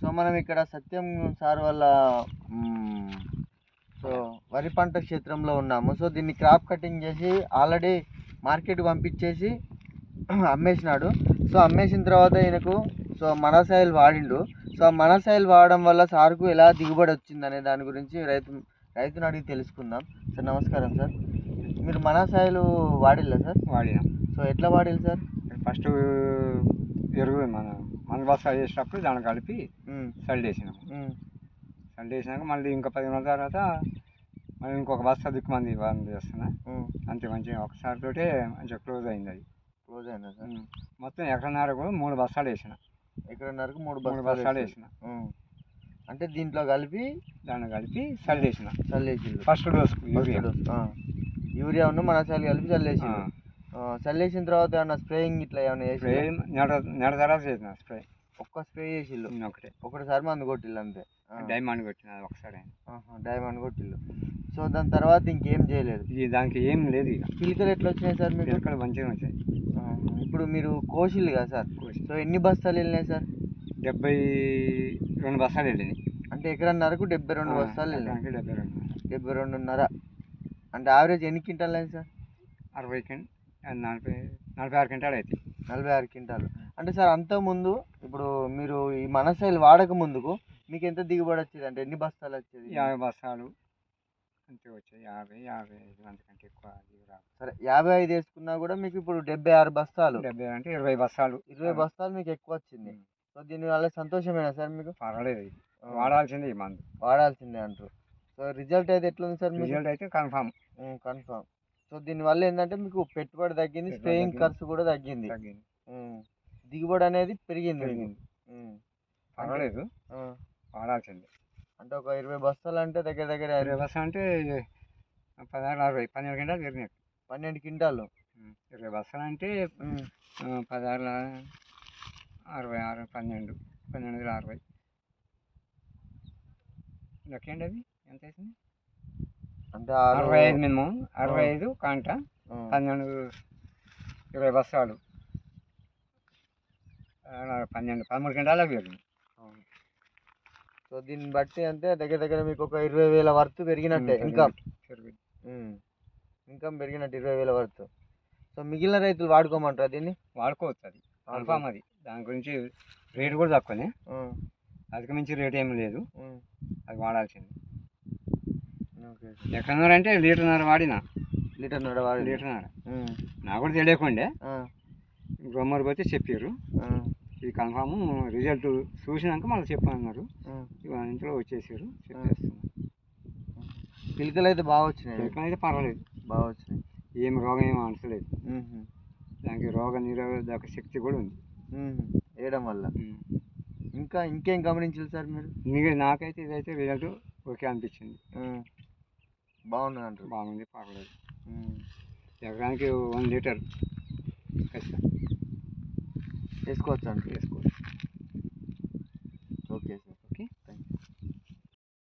So మనం ఇక్కడ సత్యం sir వాళ్ళ సో వరి పంట క్షేత్రంలో ఉన్నాము. సో దీన్ని క్రాప్ కటింగ్ చేసి ఆల్రెడీ మార్కెట్ పంపించేసి అమ్మేసినాడు. సో అమ్మేసిన తర్వాత ఈయనకు సో మనసాయిల్ వాడిండు. సో ఆ మనసాయిల్ వాడడం వల్ల సార్కు ఎలా దిగుబడి వచ్చింది అనే దాని గురించి రైతు రైతుని అడిగి తెలుసుకుందాం. సార్ నమస్కారం సార్. మీరు మనసాయిల్ వాడిల్లా సార్? వాడినాం. సో ఎట్లా వాడిల్లు సార్? ఫస్ట్ ఎరువు మన మన బస్తా వేసేటప్పుడు దాన్ని కలిపి సల్డ్ వేసినాక మళ్ళీ ఇంకా పది రోజుల తర్వాత మళ్ళీ ఇంకొక బస్తా దిక్కుమంది బంద్ చేస్తున్నా. అంతే మంచిగా ఒకసారి తోటే మంచిగా క్లోజ్ అయింది అది. Close um. మొత్తం ఎకరన్నర కూడా మూడు బస్తాలు వేసిన ఎకరన్నరకు మూడు మూడు బస్తాలు. వేసిన. అంటే దీంట్లో కలిపి దాన్ని కలిపి సల్డ్ వేసిన చల్లేసిండు ఫస్ట్ డోస్ యూరియా. యూరియా ఉన్న మనసాలు కలిపి చల్లేసిండు ఆ, చల్లేసిన తర్వాత ఏమన్నా స్ప్రేయింగ్ ఇట్లా ఏమన్నా స్ప్రే చేసి నెల నెల తర్వాత చేసిన స్ప్రే. ఒక్క స్ప్రే చేసిల్లు ఒకటే. ఒకటిసారి మందు కొట్టిల్లు అంతే. డైమండ్ కొట్టిన ఒకసారి డైమండ్ కొట్టిల్లు సో దాని తర్వాత ఇంకేం చేయలేదు? దానికి ఏం లేదు ఇక. పిలికలు ఎట్లా వచ్చినాయి సార్ మీకు? పిలకలు మంచిగా వచ్చాయి. ఇప్పుడు మీరు కోసిల్లు కదా సార్. సో ఎన్ని బస్తాలు వెళ్ళినాయి సార్? డెబ్బై రెండు బస్తాలు వెళ్ళినాయి. అంటే ఎకరన్నరకు డెబ్బై రెండు బస్తాలు వెళ్ళినాయి. డెబ్బై రెండు. డెబ్బై రెండున్నర. అంటే యావరేజ్ ఎన్ని క్వింటాలు అయింది సార్? అరవై కింట నలభై నలభై ఆరు క్వింటాలు అవుతాయి నలభై ఆరు క్వింటాలు. అంటే సార్ అంతకు ముందు ఇప్పుడు మీరు ఈ మనసైలు వాడక ముందుకు మీకు ఎంత దిగుబడి వచ్చేది? అంటే ఎన్ని బస్తాలు వచ్చేది? యాభై బస్తాలు. అంతే వచ్చాయి యాభై యాభై ఐదు అంతకంటే ఎక్కువ రాదు. సరే యాభై ఐదు వేసుకున్నా కూడా మీకు ఇప్పుడు డెబ్బై ఆరు బస్తాలు. డెబ్బై అంటే ఇరవై బస్తాలు. ఇరవై బస్తాలు మీకు ఎక్కువ వచ్చింది. సో దీనివల్ల సంతోషమేనా సార్ మీకు? పర్వాలేదు. ఇది. వాడాల్సిందే ఈ మందు. వాడాల్సిందే అంటారు. సో రిజల్ట్ అయితే ఎట్లుంది సార్ రిజల్ట్ అయితే కన్ఫామ్. కన్ఫామ్. సో దీనివల్ల ఏంటంటే మీకు పెట్టుబడి తగ్గింది స్ప్రేయింగ్. ఖర్చు కూడా తగ్గింది. దిగుబడి అనేది పెరిగింది. పర్వాలేదు. వాడాల్సిందే. అంటే ఒక ఇరవై బస్తాలు అంటే దగ్గర దగ్గర ఇరవై బస్తాలు అంటే పదహారు అరవై పన్నెండు గంటలు పెరిగినట్టు పన్నెండు క్వింటాలు ఇరవై బస్తాలు అంటే పదహారు అరవై ఆరు పన్నెండు పన్నెండు వేల అరవై. లెక్కండి అది? ఎంత అవుతుంది అంటే అరవై ఐదు మినిమం అరవై. ఐదు కాంట. పన్నెండు ఇరవై బస్తాలు పన్నెండు పదమూడు గంటలకు. సో దీన్ని బట్టి అంటే దగ్గర దగ్గర మీకు ఒక ఇరవై వేల వర్త్ పెరిగినట్టే ఇన్కమ్. ఇన్కమ్ పెరిగినట్టు ఇరవై వేల వర్త్. సో మిగిలిన రైతులు వాడుకోమంటారా దీన్ని? వాడుకోవచ్చు అది. కన్ఫామ్ అది. దాని గురించి రేటు కూడా తక్కువనే. ఉమ్, అధిక మించి రేట్ ఏమి లేదు. అది వాడాల్సింది. ఓకే. ఎక్కడన్నారు అంటే లీటర్న్నర వాడిన. లీటర్ నడవాలి లీటర్న్నర. నాకు కూడా తెలియకుండే. బ్రహ్మరు పోతే చెప్పారు ఇది కన్ఫామ్ రిజల్ట్ చూసినాక మళ్ళీ చెప్పమన్నారు. ఇవాళ ఇంట్లో వచ్చేసారు చెప్పేస్తున్నారు పిలకలు అయితే బాగా వచ్చినాయి ఎక్కడ అయితే పర్వాలేదు. బాగా వచ్చినాయి ఏం రోగం ఏమి అనసలేదు దానికి రోగ నిరోధక శక్తి కూడా ఉంది. వేయడం వల్ల. ఇంకా ఇంకేం గమనించాలి సార్ మీరు? మీకు నాకైతే ఇదైతే రిజల్ట్ ఓకే అనిపించింది. బాగున్నది అంటారు. బాగుంది పర్వాలేదు ఉమ్, ఎకరానికి వన్ లీటర్. ఖచ్చితంగా. వేసుకోవచ్చు అంటారు? వేసుకోవచ్చు.